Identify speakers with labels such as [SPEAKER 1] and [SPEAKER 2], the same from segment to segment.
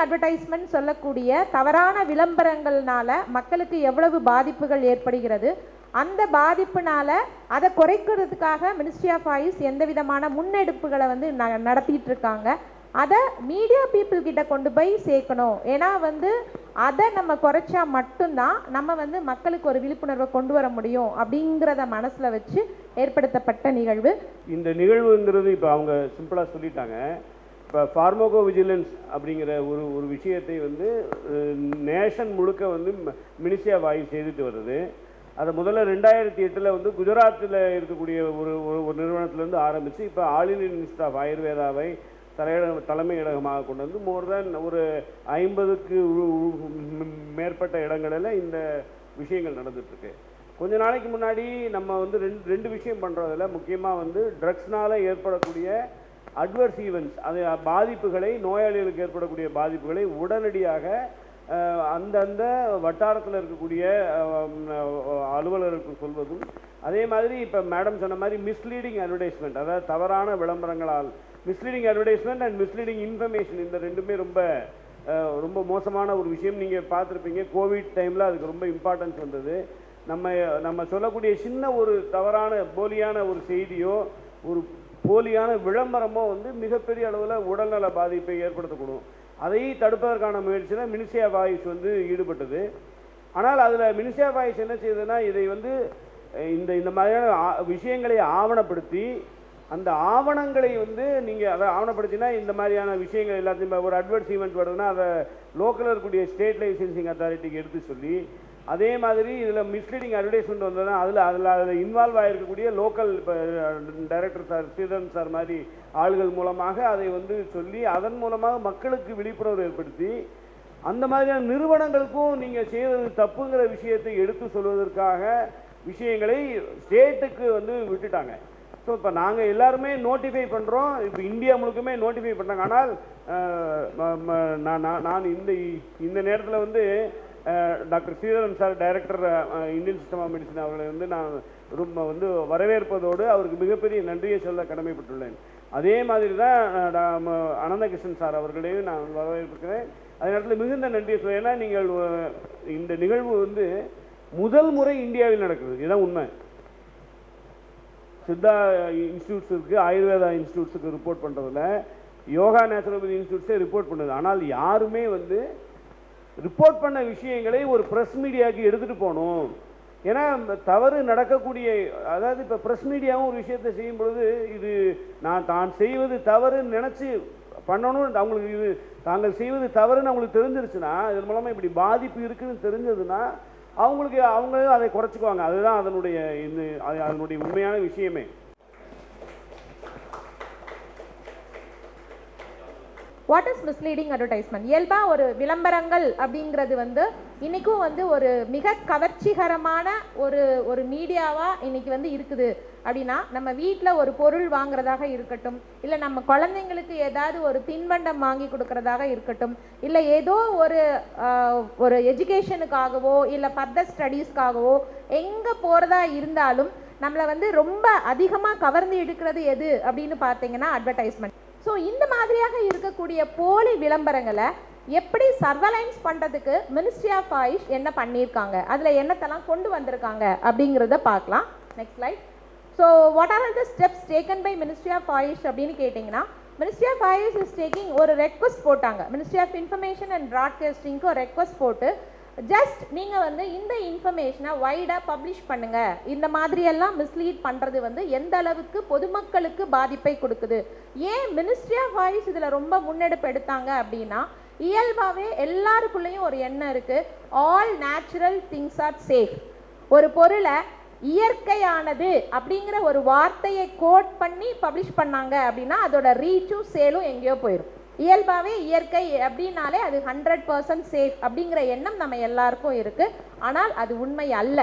[SPEAKER 1] Misleading advertisement சொல்லக்கூடிய தவறான விளம்பரங்கள்னால மக்களுக்கு எவ்வளவு பாதிப்புகள் ஏற்படுகிறது? அந்த பாதிப்புனால அதை குறைக்கிறதுக்காக மினிஸ்ட்ரி ஆஃப் ஆயுஷ் எந்த விதமான முன்னெடுப்புகளை வந்து ந- நடத்திட்டு இருக்காங்க அதை மீடியா பீப்புள் கிட்ட கொண்டு போய் சேர்க்கணும். ஏன்னா வந்து அதை நம்ம குறைச்சா மட்டும்தான் நம்ம வந்து மக்களுக்கு ஒரு விழிப்புணர்வை கொண்டு வர முடியும் அப்படிங்கிறத மனசில் வச்சு ஏற்படுத்தப்பட்ட நிகழ்வு.
[SPEAKER 2] இந்த நிகழ்வுங்கிறது இப்போ அவங்க சிம்பிளாக சொல்லிட்டாங்க. இப்போ ஃபார்மோகோ விஜிலன்ஸ் அப்படிங்கிற ஒரு ஒரு விஷயத்தை வந்து நேஷன் முழுக்க வந்து மினிஸ்ட்ரி ஆஃப் ஆயுஷ் செய்துட்டு வருது. அதை முதல்ல ரெண்டாயிரத்தி எட்டில் வந்து குஜராத்தில் இருக்கக்கூடிய ஒரு ஒரு- ஒரு நிறுவனத்திலேருந்து ஆரம்பித்து இப்போ ஆல் இண்டியன் இன்ஸ்டியூட் ஆஃப் ஆயுர்வேதாவை தலையிட தலைமையிடகமாக கொண்டு வந்து மோர் தென் ஒரு ஐம்பதுக்கு மேற்பட்ட இடங்களில் இந்த விஷயங்கள் நடந்துட்டுருக்கு. கொஞ்ச நாளைக்கு முன்னாடி நம்ம வந்து ரெண்டு ரெண்டு விஷயம் பண்ணுறதுல முக்கியமாக வந்து ட்ரக்ஸ்னால் ஏற்படக்கூடிய அட்வர்ஸ் ஈவெண்ட்ஸ் அது பாதிப்புகளை நோயாளிகளுக்கு ஏற்படக்கூடிய பாதிப்புகளை உடனடியாக அந்தந்த வட்டாரத்தில் இருக்கக்கூடிய அலுவலர்களுக்கு சொல்வதும் அதே மாதிரி இப்போ மேடம் சொன்ன மாதிரி மிஸ்லீடிங் அட்வர்டைஸ்மெண்ட் அதாவது தவறான விளம்பரங்களால் misleading advertisement and misleading information இந்த ரெண்டுமே ரொம்ப ரொம்ப மோசமான ஒரு விஷயம். நீங்கள் பார்த்துருப்பீங்க கோவிட் டைமில் அதுக்கு ரொம்ப இம்பார்ட்டன்ஸ் வந்தது. நம்ம நம்ம சொல்லக்கூடிய சின்ன ஒரு தவறான போலியான ஒரு செய்தியோ ஒரு போலியான விளம்பரமோ வந்து மிகப்பெரிய அளவில் உடல்நல பாதிப்பை ஏற்படுத்தக்கூடும். அதை தடுப்பதற்கான முயற்சியில் மினிசியா வாய்ஸ் வந்து ஈடுபட்டது. ஆனால் அதில் மினிசியா வாய்ஸ் என்ன செய்யுதுன்னா இதை வந்து இந்த இந்த மாதிரியான ஆ- விஷயங்களை ஆவணப்படுத்தி அந்த ஆவணங்களை வந்து நீங்கள் அதை ஆவணப்படுத்தினா இந்த மாதிரியான விஷயங்கள் எல்லாத்தையும் ஒரு அட்வர்டைஸ்மெண்ட் வருதுன்னா அதை லோக்கலில் இருக்கக்கூடிய ஸ்டேட் லைசன்சிங் அத்தாரிட்டிக்கு எடுத்து சொல்லி அதே மாதிரி இதில் மிஸ்லீடிங் அட்வர்டைஸ்மெண்ட் வந்ததுன்னா அதில் அதில் அதில் இன்வால்வ் ஆகிருக்கக்கூடிய லோக்கல் இப்போ டைரக்டர் சார் ஸ்ரீதரன் சார் மாதிரி ஆள்கள் மூலமாக அதை வந்து சொல்லி அதன் மூலமாக மக்களுக்கு விழிப்புணர்வு ஏற்படுத்தி அந்த மாதிரியான நிறுவனங்களுக்கும் நீங்கள் செய்வது தப்புங்கிற விஷயத்தை எடுத்து சொல்வதற்காக விஷயங்களை ஸ்டேட்டுக்கு வந்து விட்டுட்டாங்க. ஸோ இப்போ நாங்கள் எல்லாருமே நோட்டிஃபை பண்ணுறோம் இப்போ இந்தியா முழுக்குமே நோட்டிஃபை பண்ணுறாங்க ஆனால் நான் நான் நான் இந்த இந்த நேரத்தில் வந்து doctor Sridharan sir director Indian system of medicine அவர்களை வந்து நான் ரொம்ப வந்து வரவேற்பதோடு அவருக்கு மிகப்பெரிய நன்றியை சொல்ல கடமைப்பட்டுள்ளேன். அதே மாதிரி தான் அனந்தகிருஷ்ணன் சார் அவர்களையும் நான் வரவேற்கிறேன் அதே நேரத்தில் மிகுந்த நன்றியை சொல்ல ஏன்னா நீங்கள் இந்த நிகழ்வு வந்து முதல் முறை இந்தியாவில் நடக்குது. இதுதான் உண்மை. சித்தா இன்ஸ்டியூட்ஸுக்கு ஆயுர்வேதா இன்ஸ்டியூட்ஸுக்கு ரிப்போர்ட் பண்ணுறதுல யோகா நேச்சுரோபதி இன்ஸ்டியூட்ஸே ரிப்போர்ட் பண்ணுது. ஆனால் யாருமே வந்து ரிப்போர்ட் பண்ண விஷயங்களை ஒரு ப்ரெஸ் மீடியாவுக்கு எடுத்துகிட்டு போகணும். ஏன்னா தவறு நடக்கக்கூடிய அதாவது இப்போ ப்ரெஸ் மீடியாவும் ஒரு விஷயத்தை செய்யும் பொழுது இது நான் தான் செய்வது தவறுன்னு நினச்சி பண்ணணும். அவங்களுக்கு இது தாங்கள் செய்வது தவறுன்னு அவங்களுக்கு தெரிஞ்சிருச்சுன்னா இதன் மூலமாக இப்படி பாதிப்பு இருக்குன்னு தெரிஞ்சதுன்னா அவங்களுக்கு அவங்களே அதை குறைச்சிக்குவாங்க. அதுதான் அதனுடைய இந்த அது- அதனுடைய உண்மையான விஷயமே.
[SPEAKER 1] வாட் இஸ் மிஸ்லீடிங் அட்வர்டைஸ்மெண்ட் இயல்பாக ஒரு விளம்பரங்கள் அப்படிங்கிறது வந்து இன்றைக்கும் வந்து ஒரு மிக கவர்ச்சிகரமான ஒரு ஒரு மீடியாவாக இன்றைக்கி வந்து இருக்குது. அப்படின்னா நம்ம வீட்டில் ஒரு பொருள் வாங்குறதாக இருக்கட்டும் இல்லை நம்ம குழந்தைங்களுக்கு ஏதாவது ஒரு தின்பண்டம் வாங்கி கொடுக்கறதாக இருக்கட்டும் இல்லை ஏதோ ஒரு ஒரு எஜுகேஷனுக்காகவோ இல்லை ஃபர்தர் ஸ்டடீஸ்க்காகவோ எங்கே போகிறதா இருந்தாலும் நம்மளை வந்து ரொம்ப அதிகமாக கவர்ந்து எடுக்கிறது எது அப்படின்னு பார்த்தீங்கன்னா அட்வர்டைஸ்மெண்ட் ஸோ இந்த மாதிரியாக இருக்கக்கூடிய போலி விளம்பரங்களை எப்படி சர்வலைன்ஸ் பண்ணுறதுக்கு மினிஸ்ட்ரி ஆஃப் ஆயுஷ் என்ன பண்ணியிருக்காங்க? அதில் என்னத்தெல்லாம் கொண்டு வந்திருக்காங்க அப்படிங்கிறத பார்க்கலாம். Next slide so what are the steps taken by ministry of AYUSH அப்படின்னு கேட்டிங்கன்னா ministry of AYUSH is taking ஒரு ரெக்வஸ்ட் போட்டாங்க. மினிஸ்ட்ரி ஆஃப் இன்ஃபர்மேஷன் அண்ட் ப்ராட்காஸ்டிங்க்கு ஒரு ரெக்வஸ்ட் போட்டு ஜஸ்ட் நீங்கள் வந்து இந்த இன்ஃபர்மேஷனை வைடாக பப்ளிஷ் பண்ணுங்கள் இந்த மாதிரியெல்லாம் மிஸ்லீட் பண்ணுறது வந்து எந்த அளவுக்கு பொதுமக்களுக்கு பாதிப்பை கொடுக்குது? ஏன் மினிஸ்ட்ரி ஆஃப் வாய்ஸ் இதில் ரொம்ப முன்னெடுப்பு எடுத்தாங்க அப்படின்னா இயல்பாகவே எல்லாருக்குள்ளேயும் ஒரு எண்ணம் இருக்குது all natural things are safe ஒரு பொருளை இயற்கையானது அப்படிங்கிற ஒரு வார்த்தையை கோட் பண்ணி பப்ளிஷ் பண்ணாங்க அப்படின்னா அதோட ரீச்சும் சேலும் எங்கேயோ போயிடும் இயல்பாகவே இயற்கை அப்படின்னாலே அது ஹண்ட்ரட் பர்சன்ட் சேஃப் அப்படிங்கிற எண்ணம் நம்ம எல்லாருக்கும் இருக்குது ஆனால் அது உண்மை அல்ல.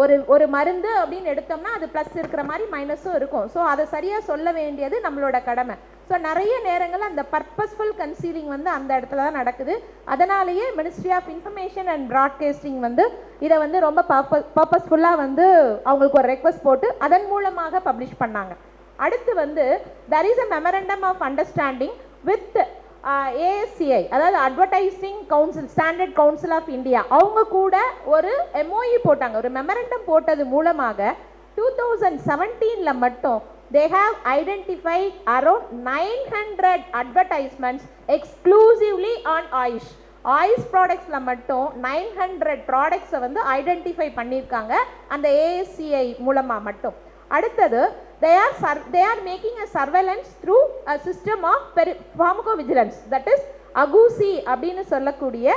[SPEAKER 1] ஒரு ஒரு மருந்து அப்படின்னு எடுத்தோம்னா அது ப்ளஸ் இருக்கிற மாதிரி மைனஸும் இருக்கும். ஸோ அதை சரியாக சொல்ல வேண்டியது நம்மளோட கடமை. ஸோ நிறைய நேரங்கள் அந்த பர்பஸ்ஃபுல் கன்சீலிங் வந்து அந்த இடத்துல தான் நடக்குது. அதனாலேயே ministry of information and broadcasting வந்து இதை வந்து ரொம்ப பர்பஸ் பர்பஸ்ஃபுல்லாக வந்து அவங்களுக்கு ஒரு ரெக்வஸ்ட் போட்டு அதன் மூலமாக பப்ளிஷ் பண்ணாங்க. அடுத்து வந்து there is a memorandum of understanding with ASCI uh, அதாவது advertising council standard council of India அவங்க கூட ஒரு எம்ஓஇ போட்டாங்க. ஒரு மெமரண்டம் போட்டது மூலமாக டூ தௌசண்ட் செவன்டீனில் மட்டும் they have identified around nine hundred advertisements exclusively on AYUSH AYUSH ப்ராடக்ட்ஸில் மட்டும் நைன் ஹண்ட்ரட் ப்ராடக்ட்ஸை வந்து ஐடென்டிஃபை பண்ணியிருக்காங்க அந்த ஏஎஸ்சிஐ மூலமாக மட்டும். அடுத்தது they are sur- they are making a surveillance through a system of peri- pharmacovigilance. That is அகூசி அப்படின்னு சொல்லக்கூடிய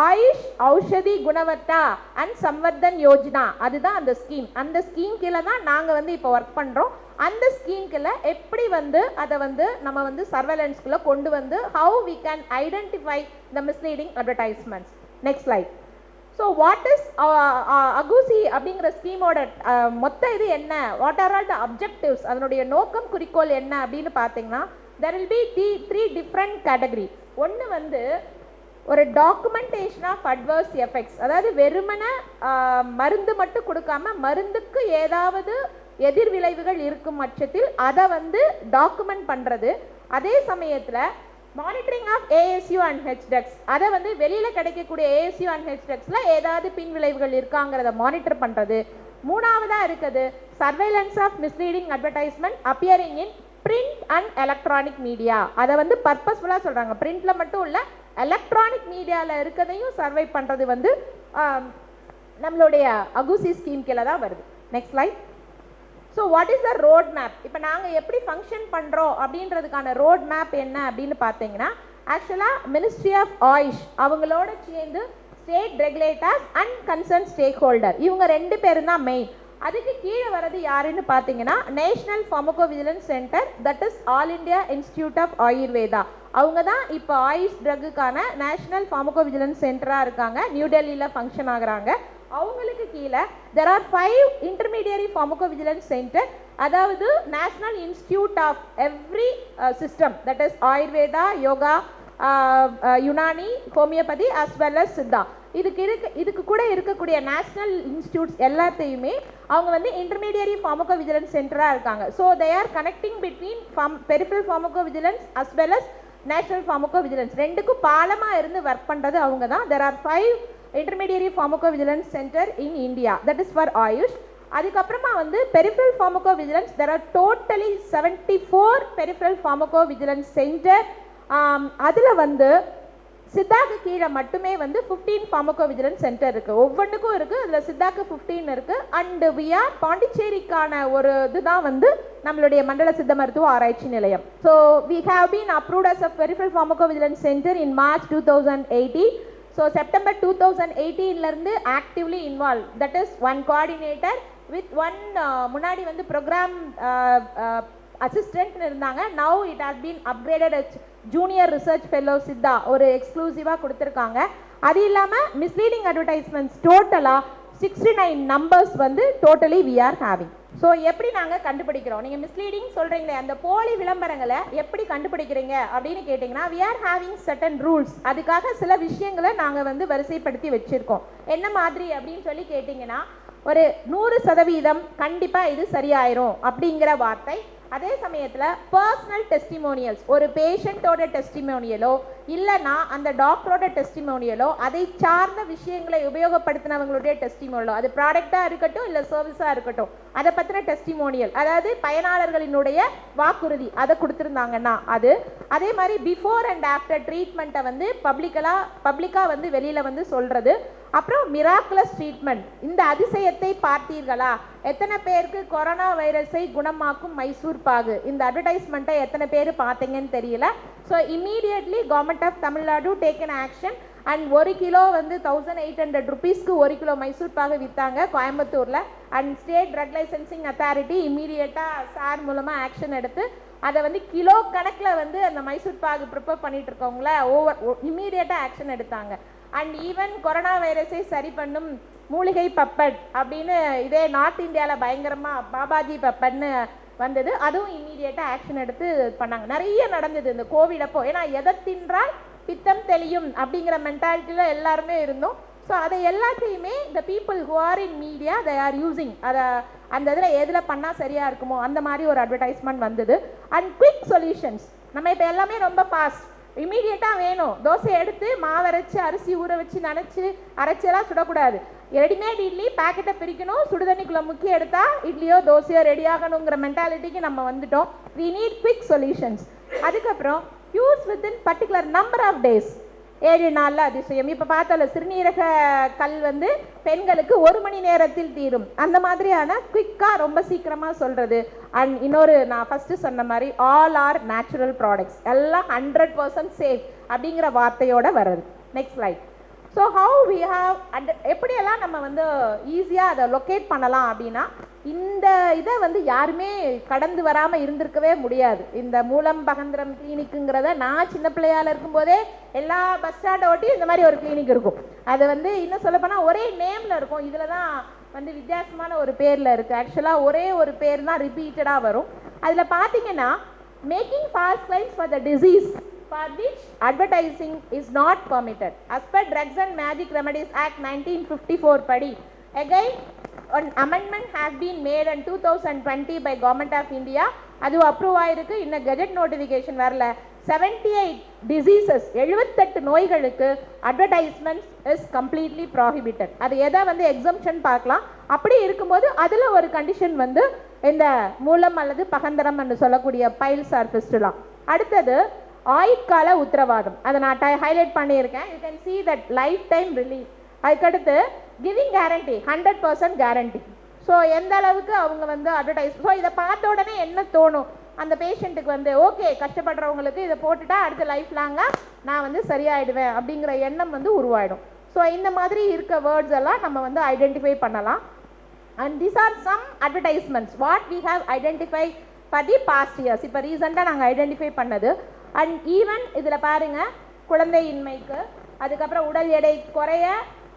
[SPEAKER 1] ஆயுஷ் ஔஷதி குணவத்தா அண்ட் சம்வர்தன் யோஜனா. அதுதான் அந்த ஸ்கீம் அந்த ஸ்கீம் கீழே தான் நாங்கள் வந்து இப்போ ஒர்க் பண்ணுறோம் அந்த ஸ்கீம் கீழே எப்படி வந்து அதை வந்து நம்ம வந்து சர்வேலன்ஸ்குள்ளே கொண்டு வந்து how we can identify the misleading advertisements next slide so what is அகூசி அப்படிங்கிற ஸ்கீமோட மொத்த இது என்ன? What are all the objectives அதனுடைய நோக்கம் குறிக்கோள் என்ன அப்படின்னு பார்த்தீங்கன்னா there will be the three different category ஒன்று வந்து ஒரு டாக்குமெண்டேஷன் ஆஃப் அட்வர்ஸ் எஃபெக்ட்ஸ் அதாவது வெறுமன மருந்து மட்டும் கொடுக்காம மருந்துக்கு ஏதாவது எதிர்விளைவுகள் இருக்கும் பட்சத்தில் அதை வந்து டாக்குமெண்ட் பண்ணுறது அதே சமயத்தில் மானிட்டரிங் ஆஃப் ஏஎஸ்யூ அண்ட் ஹெச்டெக்ஸ் அதை வந்து வெளியில் கிடைக்கக்கூடிய ஏஎஸ்யூ அண்ட் ஹெச்டெக்ஸில் ஏதாவது பின் விளைவுகள் இருக்காங்கிறத மானிட்டர் பண்ணுறது மூணாவதாக இருக்குது surveillance of misleading advertisement appearing in print and electronic media அதை வந்து பர்பஸ்ஃபுல்லாக சொல்கிறாங்க பிரிண்டில் மட்டும் இல்லை எலக்ட்ரானிக் மீடியாவில் இருக்கிறதையும் சர்வை பண்ணுறது வந்து நம்மளுடைய அகுசி ஸ்கீம் கீழே தான் வருது. Next slide so what is the road map இப்போ நாங்கள் எப்படி ஃபங்க்ஷன் பண்ணுறோம் அப்படின்றதுக்கான ரோட் மேப் என்ன அப்படின்னு பார்த்தீங்கன்னா ஆக்சுவலாக மினிஸ்ட்ரி ஆஃப் ஆயுஷ் அவங்களோட சேர்ந்து state regulators and concern stakeholder இவங்க ரெண்டு பேரும் தான் மெயின் அதுக்கு கீழே வர்றது யாருன்னு பார்த்தீங்கன்னா national pharmaco vigilance centre that is all India institute of Ayurveda அவங்க தான் இப்போ ஆயுஷ் ட்ரக்குக்கான நேஷனல் ஃபார்மகோ விஜிலன்ஸ் சென்டராக இருக்காங்க. நியூ டெல்லியில் ஃபங்க்ஷன் ஆகுறாங்க. அவங்களுக்கு கீழே there are five intermediary pharmacovigilance centre அதாவது national institute of every system that is Ayurveda yoga Unani homeopathy as well as Siddha இதுக்கு இருக்கு இதுக்கு கூட இருக்கக்கூடிய நேஷ்னல் இன்ஸ்டியூட்ஸ் எல்லாத்தையுமே அவங்க வந்து இன்டர்மீடியரி ஃபார்மகோ விஜிலன்ஸ் சென்டராக இருக்காங்க. So they are connecting between form peripheral pharmacovigilance as well as national pharmacovigilance ரெண்டுக்கும் பாலமாக இருந்து ஒர்க் பண்ணுறது அவங்க தான் there are five intermediary pharmacovigilance centre in India that is for AYUSH அதுக்கப்புறமா வந்து peripheral pharmacovigilance there are totally seventy four peripheral pharmacovigilance centre அதில் வந்து சித்தாக்கு கீழே மட்டுமே வந்து ஃபிஃப்டீன் ஃபார்மகோ விஜிலன்ஸ் சென்டர் இருக்குது ஒவ்வொன்றுக்கும் இருக்குது அதில் சித்தாக்கு ஃபிஃப்டீன் இருக்குது அண்டு வியா பாண்டிச்சேரிக்கான ஒரு இதுதான் வந்து நம்மளுடைய மண்டல சித்த மருத்துவ ஆராய்ச்சி நிலையம். So we have been approved as a peripheral pharmacovigilance centre in March two thousand eighty so September two thousand எயிட்டீன்லேருந்து actively involve that is one coordinator with one முன்னாடி வந்து ப்ரோக்ராம் அசிஸ்டன்ட்னு இருந்தாங்க. Now it has been upgraded junior research fellow Siddha ஒரு எக்ஸ்க்ளூசிவாக கொடுத்துருக்காங்க. அது இல்லாமல் misleading advertisements டோட்டலாக சிக்ஸ்டி நைன் நம்பர்ஸ் வந்து totally we are having so எப்படி நாங்கள் கண்டுபிடிக்கிறோம்? நீங்கள் மிஸ்லீடிங் சொல்கிறீங்களே அந்த போலி விளம்பரங்களை எப்படி கண்டுபிடிக்கிறீங்க அப்படின்னு கேட்டிங்கன்னா we are having certain rules அதுக்காக சில விஷயங்களை நாங்கள் வந்து வரிசைப்படுத்தி வச்சுருக்கோம். என்ன மாதிரி அப்படின்னு சொல்லி கேட்டிங்கன்னா ஒரு நூறு சதவீதம் கண்டிப்பாக இது சரியாயிரும் அப்படிங்கிற வார்த்தை. அதே சமயத்தில் பர்சனல் டெஸ்டிமோனியல்ஸ் ஒரு பேஷண்ட்டோட டெஸ்டிமோனியலோ இல்லைன்னா அந்த டாக்டரோட டெஸ்டிமோனியலோ அதை சார்ந்த விஷயங்களை உபயோகப்படுத்தினவங்களுடைய டெஸ்டிமோனியலோ அது ப்ராடக்டாக இருக்கட்டும் இல்லை சர்வீஸாக இருக்கட்டும் அதை பற்றின டெஸ்டிமோனியல் அதாவது பயனாளர்களினுடைய வாக்குறுதி அதை கொடுத்துருந்தாங்கன்னா அது அதே மாதிரி பிஃபோர் அண்ட் ஆஃப்டர் ட்ரீட்மெண்ட்டை வந்து பப்ளிக்கலாக பப்ளிக்காக வந்து வெளியில் வந்து சொல்கிறது அப்புறம் மிராக்குலஸ் ட்ரீட்மெண்ட் இந்த அதிசயத்தை பார்த்தீர்களா? எத்தனை பேருக்கு கொரோனா வைரஸை குணமாக்கும் மைசூர் பாகு? இந்த அட்வர்டைஸ்மெண்ட்டை எத்தனை பேர் பார்த்தீங்கன்னு தெரியல. So immediately government of Tamil Nadu taken action and ஒரு கிலோ வந்து தௌசண்ட் எயிட் ஹண்ட்ரட் ருபீஸ்க்கு ஒரு கிலோ மைசூர் பாகு விற்றாங்க கோயம்புத்தூரில். And state drug licensing authority இம்மீடியட்டாக சார் மூலமாக ஆக்ஷன் எடுத்து அதை வந்து கிலோ கணக்கில் வந்து அந்த மைசூர் பாகு ப்ரிப்பேர் பண்ணிட்டு இருக்கவங்கள ஓவர் இம்மீடியட்டாக ஆக்ஷன் எடுத்தாங்க. அண்ட் ஈவன் கொரோனா வைரஸை சரி பண்ணும் மூலிகை பப்பட் அப்படின்னு இதே நார்த் இந்தியாவில் பயங்கரமாக பாபாஜி பப்பட்னு வந்தது. அதுவும் இம்மீடியட்டாக ஆக்ஷன் எடுத்து பண்ணாங்க. நிறைய நடந்தது இந்த கோவிட் அப்போ. ஏன்னா எதை தின்றால் பித்தம் தெளியும் அப்படிங்கிற மென்டாலிட்டியில் எல்லாருமே இருந்தோம். ஸோ அதை எல்லாத்தையுமே இந்த people who are in media they are using அதை அந்த இதில் எதில் பண்ணால் சரியாக இருக்குமோ அந்த மாதிரி ஒரு அட்வர்டைஸ்மெண்ட் வந்தது. அண்ட் குவிக் சொல்யூஷன்ஸ் நம்ம இப்போ எல்லாமே ரொம்ப ஃபாஸ்ட் இமீடியட்டாக வேணும். தோசை எடுத்து மாவு அரிசி ஊற வச்சு நினச்சி அரைச்செல்லாம் சுடக்கூடாது. ரெடிமேட் இட்லி பேக்கெட்டை பிரிக்கணும். சுடுதண்ணிக்குள்ளே முக்கி எடுத்தா இட்லியோ தோசையோ ரெடி ஆகணுங்கிற மென்டாலிட்டிக்கு நம்ம வந்துட்டோம். வி நீட் குவிக் சொல்யூஷன்ஸ் அதுக்கப்புறம் use within particular number of days ஏழு நாளில் அதிசயம். இப்போ பார்த்தோம்ல சிறுநீரக கல் வந்து பெண்களுக்கு ஒரு மணி நேரத்தில் தீரும். அந்த மாதிரியான குயிக்காக ரொம்ப சீக்கிரமாக சொல்கிறது அண்ட் இன்னொரு நான் ஃபஸ்ட்டு சொன்ன மாதிரி ஆல் ஆர் நேச்சுரல் ப்ராடக்ட்ஸ் எல்லாம் ஹண்ட்ரட் பர்சன்ட் சேஃப் அப்படிங்கிற வார்த்தையோட வர்றது. Next slide so how we have at எப்படியெல்லாம் நம்ம வந்து ஈஸியாக அதை லொக்கேட் பண்ணலாம் அப்படின்னா இந்த இதை வந்து யாருமே கடந்து வராமல் இருந்திருக்கவே முடியாது. இந்த மூலம் பகந்திரம் கிளினிக்குங்கிறத நான் சின்ன பிள்ளையால இருக்கும்போதே எல்லா பஸ் ஸ்டாண்டை ஒட்டி இந்த மாதிரி ஒரு கிளினிக் இருக்கும். அது வந்து இன்னும் சொல்லப்போனால் ஒரே நேமில் இருக்கும். இதில் தான் வந்து வித்தியாசமான ஒரு பேரில் இருக்குது ஆக்சுவலாக ஒரே ஒரு பேர் தான் ரிப்பீட்டடாக வரும். அதில் பார்த்தீங்கன்னா making fast lines for the disease for which advertising is not permitted. As per Drugs and Magic Remedies Act 1954 படி again an amendment has been made in 2020 by Government of India. அது அப்ரூவ் ஆயிருக்கு. இன்னும் gazette notification வரல. Seventy eight diseases எழுபத்தெட்டு நோய்களுக்கு advertisements is completely prohibited அது எதை வந்து எக்ஸம்ஷன் பார்க்கலாம். அப்படி இருக்கும்போது அதில் ஒரு கண்டிஷன் வந்து இந்த மூலம் அல்லது பகந்தரம் என்று சொல்லக்கூடிய பைல்ஸ் ஆர் ஃபிஸ்டுலாம் அடுத்தது ஆயுட்கால உத்தரவாதம். அதை நான் ஹைலைட் பண்ணியிருக்கேன். You can see that lifetime relief அதுக்கடுத்து giving guarantee hundred percent guarantee so எந்த அளவுக்கு அவங்க வந்து அட்வர்டைஸ் ஸோ இதை பார்த்த உடனே என்ன தோணும்? அந்த பேஷண்ட்டுக்கு வந்து ஓகே கஷ்டப்படுறவங்களுக்கு இதை போட்டுட்டா அடுத்த லைஃப் லாங்காக நான் வந்து சரியாயிடுவேன் அப்படிங்கிற எண்ணம் வந்து உருவாயிடும். ஸோ இந்த மாதிரி இருக்க வேர்ட்ஸ் எல்லாம் நம்ம வந்து ஐடென்டிஃபை பண்ணலாம். And these are some advertisements what we have identify for the past years இப்போ ரீசெண்டாக நாங்கள் ஐடென்டிஃபை பண்ணது அண்ட் ஈவன் இதில் பாருங்கள் குழந்தையின்மைக்கு அதுக்கப்புறம் உடல் எடை குறைய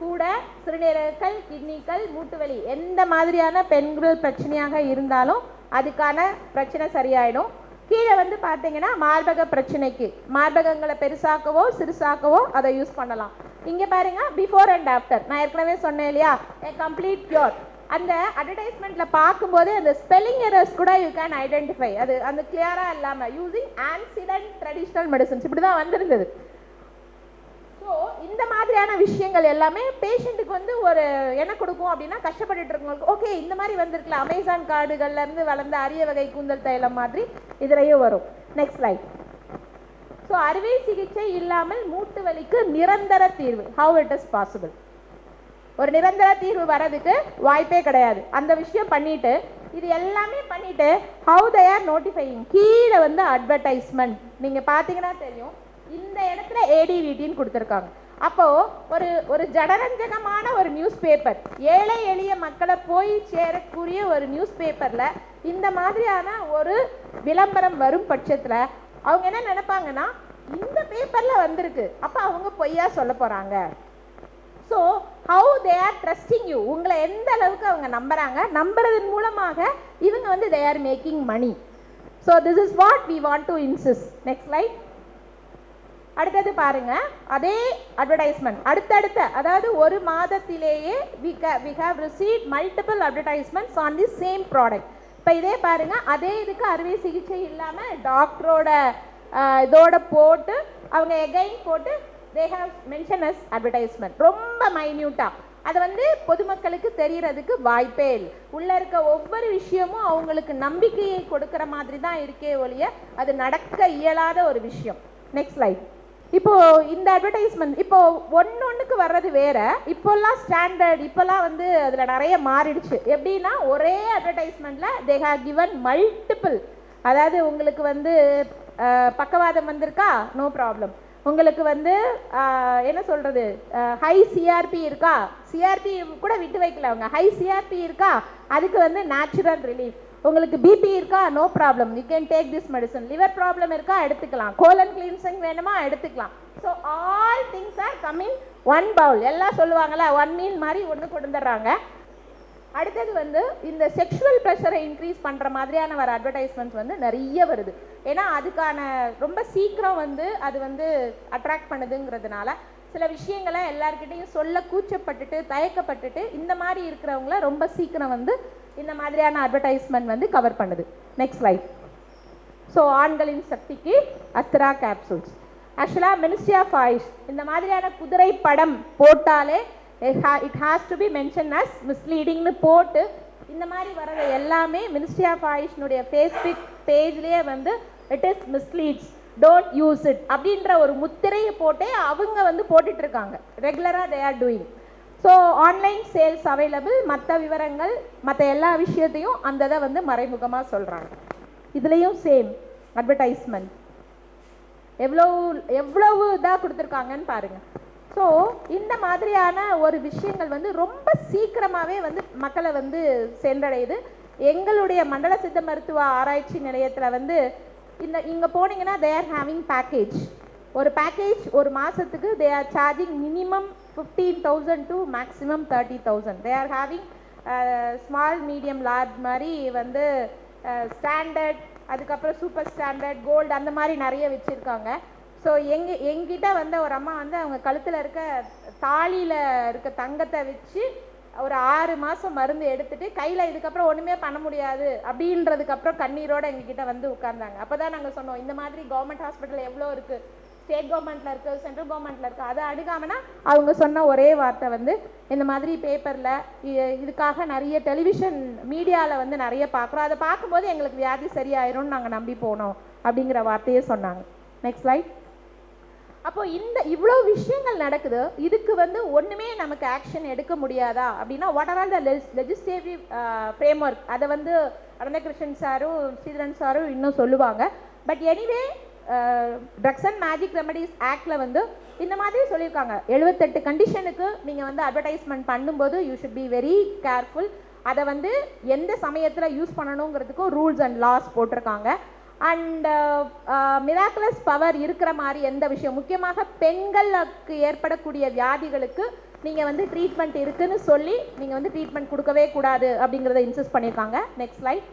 [SPEAKER 1] கூட சிறுநீரகங்கள் கிட்னிக்கள் மூட்டுவலி எந்த மாதிரியான பெண்கள் பிரச்சனையாக இருந்தாலும் அதுக்கான பிரச்சனை சரியாயிடும். கீழே வந்து பார்த்தீங்கன்னா மார்பக பிரச்சனைக்கு மார்பகங்களை பெருசாக்கவோ சிறுசாக்கவோ அதை யூஸ் பண்ணலாம். இங்கே பாருங்கள் பிஃபோர் அண்ட் ஆஃப்டர் நான் ஏற்கனவே சொன்னேன் இல்லையா? A complete cure. அந்த அட்வர்டைஸ்மெண்ட்டில் பார்க்கும்போது அந்த ஸ்பெல்லிங் எரர்ஸ் கூட யூ கேன் ஐடென்டிஃபை அது அந்த கிளியராக இல்லாமல் யூஸிங் ஆன்சிடென்ட் ட்ரெடிஷ்னல் மெடிசன்ஸ் இப்படி தான் வந்திருந்தது. ஸோ இந்த மாதிரியான விஷயங்கள் எல்லாமே பேஷண்ட்டுக்கு வந்து ஒரு என்ன கொடுக்கும் அப்படின்னா கஷ்டப்பட்டுட்டு இருக்கவங்களுக்கு ஓகே இந்த மாதிரி வந்திருக்கல அமேசான் காடுகள்லேருந்து வளர்ந்த அரிய வகை கூந்தல் தைலம் மாதிரி இதுலேயும் வரும். நெக்ஸ்ட் லைட் ஸோ அறுவை சிகிச்சை இல்லாமல் மூட்டு வலிக்கு நிரந்தர தீர்வு. ஹவு இட் இஸ் பாசிபிள் ஒரு நிரந்தர தீர்வு வர்றதுக்கு வாய்ப்பே கிடையாது. அந்த விஷயம் பண்ணிட்டு இது எல்லாமே பண்ணிட்டு ஹவு தே ஆர் நோட்டிஃபையிங் கீழே வந்து அட்வர்டைஸ்மெண்ட் நீங்க பார்த்தீங்கன்னா தெரியும். இந்த இடத்துல ஏடிவிடின்னு கொடுத்துருக்காங்க. அப்போ ஒரு ஒரு ஜனரஞ்சகமான ஒரு நியூஸ் பேப்பர் ஏழை எளிய மக்களை போய் சேரக்கூடிய ஒரு நியூஸ் பேப்பர்ல இந்த மாதிரியான ஒரு விளம்பரம் வரும் பட்சத்துல அவங்க என்ன நினைப்பாங்கன்னா இந்த பேப்பர்ல வந்திருக்கு. அப்ப அவங்க பொய்யா சொல்ல போறாங்க. So how they are trusting you உங்களை எந்த அளவுக்கு அவங்க நம்புறாங்க? நம்புறதன் மூலமாக இவங்க வந்து they are making money so this is what we want to insist next slide அடுத்தது பாருங்க. அதே அட்வர்டைஸ்மெண்ட் அடுத்தடுத்த அதாவது ஒரு மாதத்திலேயே we we have receive multiple advertisements on the same product இப்போ இதே பாருங்க. அதே இதுக்கு அறுவை சிகிச்சை இல்லாமல் டாக்டரோட இதோட போட்டு அவங்க எகைன் போட்டு they have mention as advertisement ரொம்ப மைன்யூட்டாக அது வந்து பொதுமக்களுக்கு தெரியறதுக்கு வாய்ப்பே இல்லை. உள்ளே இருக்க ஒவ்வொரு விஷயமும் அவங்களுக்கு நம்பிக்கையை கொடுக்குற மாதிரி தான் இருக்கே ஒழிய அது நடக்க இயலாத ஒரு விஷயம். நெக்ஸ்ட் லைட் இப்போ இந்த அட்வர்டைஸ்மெண்ட் இப்போ ஒன்றுக்கு வர்றது வேற. இப்போல்லாம் ஸ்டாண்டர்ட் இப்போல்லாம் வந்து அதில் நிறைய மாறிடுச்சு. எப்படின்னா ஒரே அட்வர்டைஸ்மெண்ட்டில் தே ஹாவ் கிவன் மல்டிபிள் அதாவது உங்களுக்கு வந்து பக்கவாதம் வந்திருக்கா? நோ ப்ராப்ளம் உங்களுக்கு வந்து என்ன சொல்கிறது ஹை சிஆர்பி இருக்கா? சிஆர்பி கூட விட்டு வைக்கல அவங்க. ஹை சிஆர்பி இருக்கா? அதுக்கு வந்து நேச்சுரல் ரிலீஃப் உங்களுக்கு பிபி இருக்கா? No problem you can take this medicine liver problem இருக்கா? எடுத்துக்கலாம். கோலன் கிளீன்சிங் வேணுமா? எடுத்துக்கலாம். So all things are coming one bowl எல்லாம் சொல்லுவாங்கல்ல ஒன் மீல் மாதிரி ஒன்று கொடுத்துட்றாங்க. அடுத்தது வந்து இந்த செக்ஷுவல் ப்ரெஷரை இன்க்ரீஸ் பண்ணுற மாதிரியான வர அட்வர்டைஸ்மெண்ட்ஸ் வந்து நிறைய வருது. ஏன்னா அதுக்கான ரொம்ப சீக்கிரம் வந்து அது வந்து அட்ராக்ட் பண்ணுதுங்கிறதுனால சில விஷயங்களை எல்லாருக்கிட்டையும் சொல்ல கூச்சப்பட்டுட்டு தயக்கப்பட்டுட்டு இந்த மாதிரி இருக்கிறவங்கள ரொம்ப சீக்கிரம் வந்து இந்த மாதிரியான அட்வர்டைஸ்மெண்ட் வந்து கவர் பண்ணுது. நெக்ஸ்ட் லைஃப் ஸோ ஆண்களின் சக்திக்கு அஸ்திரா கேப்சூல்ஸ் ஆக்சுவலாக மினிஸ்ட்ரி ஆஃப் ஆயுஷ் இந்த மாதிரியான குதிரை படம் போட்டாலே it has to be mention as மிஸ்லீடிங்னு போட்டு இந்த மாதிரி வர்றது எல்லாமே மினிஸ்ட்ரி ஆஃப் ஆயுஷ்னுடைய ஃபேஸ்புக் பேஜ்லேயே வந்து it is misleads don't use it அப்படின்ற ஒரு முத்திரையை போட்டே அவங்க வந்து போட்டுட்ருக்காங்க. ரெகுலராக they are doing so online sales available மற்ற விவரங்கள் மற்ற எல்லா விஷயத்தையும் அந்த இதை வந்து மறைமுகமாக சொல்கிறாங்க இதுலேயும் சேம் அட்வர்டைஸ்மெண்ட் எவ்வளவு எவ்வளவு இதாக கொடுத்துருக்காங்கன்னு பாருங்கள் ஸோ இந்த மாதிரியான ஒரு விஷயங்கள் வந்து ரொம்ப சீக்கிரமாகவே வந்து மக்களை வந்து சென்றடையுது. எங்களுடைய மண்டல சித்த மருத்துவ ஆராய்ச்சி நிலையத்தில் வந்து இந்த இங்கே போனீங்கன்னா தே ஆர் ஹேவிங் பேக்கேஜ் ஒரு பேக்கேஜ் ஒரு மாதத்துக்கு they are charging minimum fifteen thousand to maximum thirty thousand they are having small medium large மாதிரி வந்து uh, ஸ்டாண்டர்ட் அதுக்கப்புறம் சூப்பர் ஸ்டாண்டர்ட் கோல்டு அந்த மாதிரி நிறைய வச்சுருக்காங்க. ஸோ எங்க எங்கிட்ட வந்து ஒரு அம்மா வந்து அவங்க கழுத்தில் இருக்க தாலியில் இருக்க தங்கத்தை வச்சு ஒரு ஆறு மாதம் மருந்து எடுத்துட்டு கையில் இதுக்கப்புறம் ஒன்றுமே பண்ண முடியாது அப்படின்றதுக்கப்புறம் கண்ணீரோடு எங்ககிட்ட வந்து உட்கார்ந்தாங்க. அப்போ தான் நாங்கள் சொன்னோம் இந்த மாதிரி கவர்மெண்ட் ஹாஸ்பிட்டல் எவ்வளோ இருக்குது ஸ்டேட் கவர்மெண்ட்டில் இருக்குது சென்ட்ரல் கவர்மெண்ட்டில் இருக்குது அதை அணுகாமனா அவங்க சொன்ன ஒரே வார்த்தை வந்து இந்த மாதிரி பேப்பரில் இதுக்காக நிறைய டெலிவிஷன் மீடியாவில் வந்து நிறைய பார்க்குறோம். அதை பார்க்கும்போது எங்களுக்கு வியாதி சரியாயிரும்னு நாங்கள் நம்பி போனோம் அப்படிங்கிற வார்த்தையே சொன்னாங்க. நெக்ஸ்ட் ஸ்லைட் அப்போ இந்த இவ்வளோ விஷயங்கள் நடக்குது இதுக்கு வந்து ஒன்றுமே நமக்கு ஆக்ஷன் எடுக்க முடியாதா? அப்படின்னா what are all the legislative framework அதை வந்து அனந்தகிருஷ்ணன் சாரும் ஸ்ரீதரன் சாரும் இன்னும் சொல்லுவாங்க. But anyway drugs and magic remedies ஆக்டில் வந்து இந்த மாதிரி சொல்லியிருக்காங்க. எழுபத்தெட்டு கண்டிஷனுக்கு நீங்கள் வந்து அட்வர்டைஸ்மெண்ட் பண்ணும்போது you should be very careful அதை வந்து எந்த சமயத்தில் யூஸ் பண்ணணுங்கிறதுக்கும் ரூல்ஸ் அண்ட் லாஸ் போட்டிருக்காங்க. அண்ட் மிராக்குலஸ் பவர் இருக்கிற மாதிரி எந்த விஷயம்? முக்கியமாக பெண்களுக்கு ஏற்படக்கூடிய வியாதிகளுக்கு நீங்கள் வந்து ட்ரீட்மெண்ட் இருக்குன்னு சொல்லி நீங்கள் வந்து ட்ரீட்மெண்ட் கொடுக்கவே கூடாது அப்படிங்கிறத இன்சிஸ்ட் பண்ணியிருக்காங்க. Next slide